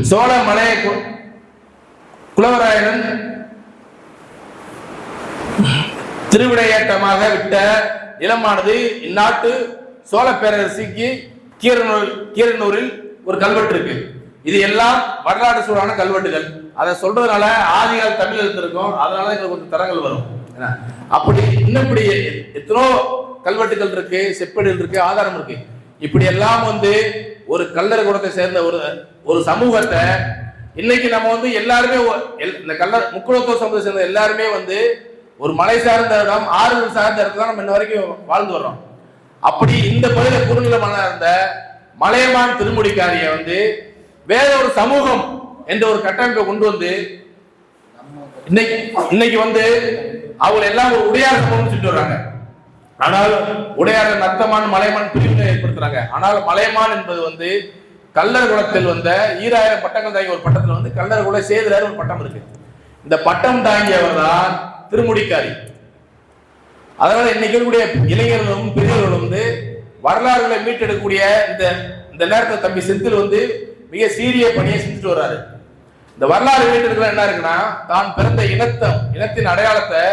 சோழ மலைய கு- குலவராயன் திருவிடையேட்டமாக விட்ட நிலமானது இந்நாட்டு சோழ பேரரசுக்கு கீரனூர் கீரனூரில் ஒரு கல்வெட்டு இருக்கு. இது எல்லாம் வரலாற்று சூழலான கல்வெட்டுகள். அதை சொல்றதுனால ஆதிகால தமிழ் எழுத்து இருக்கும். அதனால எங்களுக்கு கொஞ்சம் தரங்கள் வரும். அப்படி இன்னும் இப்படி எத்தனோ கல்வெட்டுகள் இருக்கு செப்பேடுகள் இருக்கு ஆதாரம் இருக்கு. இப்படி எல்லாம் வந்து ஒரு கல்லர் குடத்தை சேர்ந்த ஒரு ஒரு சமூகத்தை இன்னைக்கு நம்ம வந்து எல்லாருமே எல்- இந்த கல்லர் முக்குளத்தோர் சமூகத்தை சேர்ந்த எல்லாருமே வந்து ஒரு மலை சார்ந்த இடம் ஆறுகள் சார்ந்த இடத்துல நம்ம இன்ன வரைக்கும் வாழ்ந்து வர்றோம். அப்படி இந்த பகுதியில் குறுநிலமான இருந்த மலையமான் திருமுடிக்காரிய வந்து வேற ஒரு சமூகம் என்ற ஒரு கட்டமைப்பை கொண்டு வந்து இன்னைக்கு இன்னைக்கு வந்து அவங்க எல்லாம் ஒரு உடையார் சமூகம் சொல்லிட்டு வர்றாங்க. ஆனால் உடையார நத்தமான் மலைமான் பிரிவினை ஏற்படுத்துறாங்க. ஆனால் மலைமான் என்பது வந்து கல்லர் குலத்தில் வந்த ஈராயிரம் பட்டங்கள் தாங்கிய ஒரு பட்டத்தில் வந்து கல்லர் குல சேதுரார் ஒரு பட்டம் இருக்கு. இந்த பட்டம் தாங்கியவர் தான் திருமுடிக்காரி. அதனால இன்னைக்கு இருக்கக்கூடிய இளைஞர்களும் பெரியவர்களும் வந்து வரலாறுகளை மீட்டெடுக்கக்கூடிய இந்த இந்த நேரத்தில் தம்பி செந்தில் வந்து மிக சீரிய பணியை செஞ்சுட்டு வர்றாரு. இந்த வரலாறு மீட்டெடுக்கல என்ன இருக்குன்னா தான் பிறந்த இனத்தம் இனத்தின் அடையாளத்தை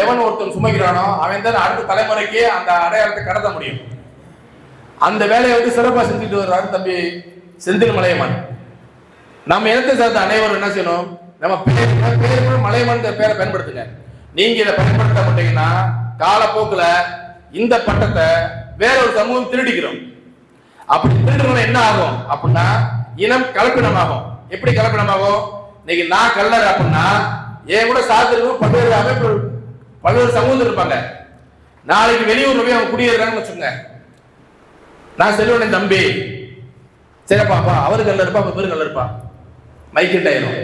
எவன் ஒருத்தன் சுமைக்கிறானோ அவன் தான் அடுத்த தலைமுறைக்கு அந்த அடையாளத்தை கடத்த முடியும். அந்த வேலையை வந்து சிறப்பாக செஞ்சுட்டு வர்றாரு தம்பி செந்தில் மலையமான். நம்ம இனத்தை சார்ந்த அனைவரும் என்ன செய்யணும்? நம்ம பேர் பேர் கூட மலையமான் பேரை பயன்படுத்துங்க. நீங்க இதை பயன்படுத்த மாட்டீங்கன்னா காலப்போக்கில் இந்த பட்டத்தை வேற ஒரு சமூகம் திருடிக்கிறோம். அப்படி திருடுறதுனால என்ன ஆகும்? அப்படின்னா இனம் கலப்பினமாகும். எப்படி கலப்பினமாகும்? இன்னைக்கு நான் கல்லர் அப்படின்னா என் கூட சாத்திரமும் பல்வேறு அமைப்பு பல்வேறு சமூகம் இருப்பாங்க. நாளைக்கு வெளியூர்ல போய் அவங்க குடியேறாங்கன்னு வச்சுக்கோங்க. நான் செல்வனே தம்பி. சரிப்பாப்பா அவரு கல்ல இருப்பா அப்ப பேரு கல்ல இருப்பா. மைக்கிட்ட ஆயிரும்.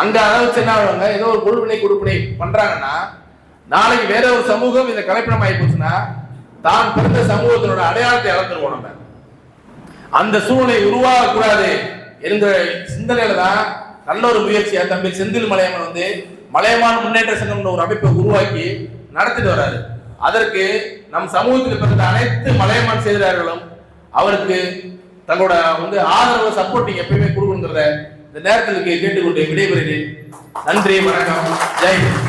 அங்க அதை வச்சு என்ன ஆகுவாங்க ஏதோ ஒரு குழுவினை குழுப்பினை பண்றாங்கன்னா நாளைக்கு வேற ஒரு சமூகம் இந்த கலப்பினம் ஆகி போச்சுன்னா தான் பிறந்த சமூகத்தினோட அடையாளத்தை இழந்துருவோம் நம்ம. அந்த சூழ்நிலை உருவாகக்கூடாது என்கிற சிந்தனையில தான் நல்ல ஒரு முயற்சியா தம்பி செந்தில் மலையம்மன் வந்து மலையமான் முன்னேற்ற சங்கம்னு ஒரு அமைப்பை உருவாக்கி நடத்திட்டு வர்றாரு அதற்கு நம் சமூகத்தில் பிறந்த அனைத்து மலையமான் செய்தியாளர்களும் அவருக்கு தங்களோட வந்து ஆதரவு சப்போர்ட்டிங் எப்பயுமே கொடுக்கணுங்கிறத இந்த நேரத்திற்கு கேட்டுக்கொண்டு விடைபெறுகிறேன். நன்றி வணக்கம். ஜெய் ஹிந்த்.